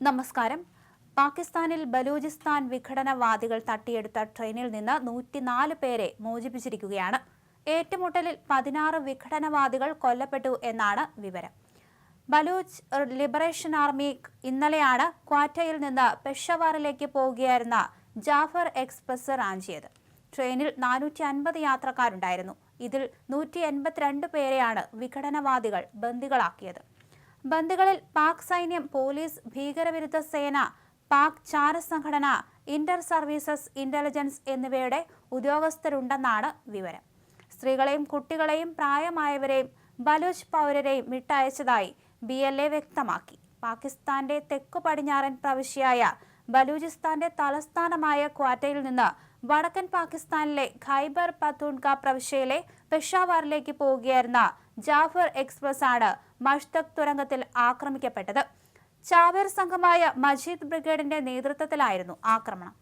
നമസ്കാരം. പാകിസ്ഥാനിൽ ബലൂചിസ്ഥാൻ വിഘടനവാദികൾ തട്ടിയെടുത്ത ട്രെയിനിൽ നിന്ന് നൂറ്റിനാല് പേരെ മോചിപ്പിച്ചിരിക്കുകയാണ്. ഏറ്റുമുട്ടലിൽ പതിനാറ് വിഘടനവാദികൾ കൊല്ലപ്പെട്ടു എന്നാണ് വിവരം. ബലൂച്ച് ലിബറേഷൻ ആർമി ഇന്നലെയാണ് ക്വാറ്റയിൽ നിന്ന് പെഷവാറിലേക്ക് പോവുകയായിരുന്ന ജാഫർ എക്സ്പ്രസ് റാഞ്ചിയത്. ട്രെയിനിൽ നാനൂറ്റി അൻപത് യാത്രക്കാരുണ്ടായിരുന്നു. ഇതിൽ നൂറ്റി എൺപത്തിരണ്ട് പേരെയാണ് വിഘടനവാദികൾ ബന്ദികളാക്കിയത്. ബന്ദികളിൽ പാക് സൈന്യം പോലീസ് ഭീകരവിരുദ്ധ സേന പാക് ചാര സംഘടന ഇന്റർ സർവീസസ് ഇന്റലിജൻസ് എന്നിവയുടെ ഉദ്യോഗസ്ഥരുണ്ടെന്നാണ് വിവരം. സ്ത്രീകളെയും കുട്ടികളെയും പ്രായമായവരെയും ബലൂച്ച് പൗരരെയും വിട്ടയച്ചതായി ബി എൽ എ വ്യക്തമാക്കി. പാകിസ്ഥാന്റെ തെക്കു പടിഞ്ഞാറൻ പ്രവിശ്യയായ ബലൂചിസ്ഥാന്റെ തലസ്ഥാനമായ ക്വാറ്റയിൽ നിന്ന് വടക്കൻ പാകിസ്ഥാനിലെ ഖൈബർ പത്തൂൺക പ്രവിശ്യയിലെ പെഷാവാറിലേക്ക് പോവുകയായിരുന്ന ജാഫർ എക്സ്പ്രസ് ആണ് മഷ്തക് തുരങ്കത്തിൽ ആക്രമിക്കപ്പെട്ടത്. ചാവേർ സംഘമായ മജീദ് ബ്രിഗേഡിന്റെ നേതൃത്വത്തിലായിരുന്നു ആക്രമണം.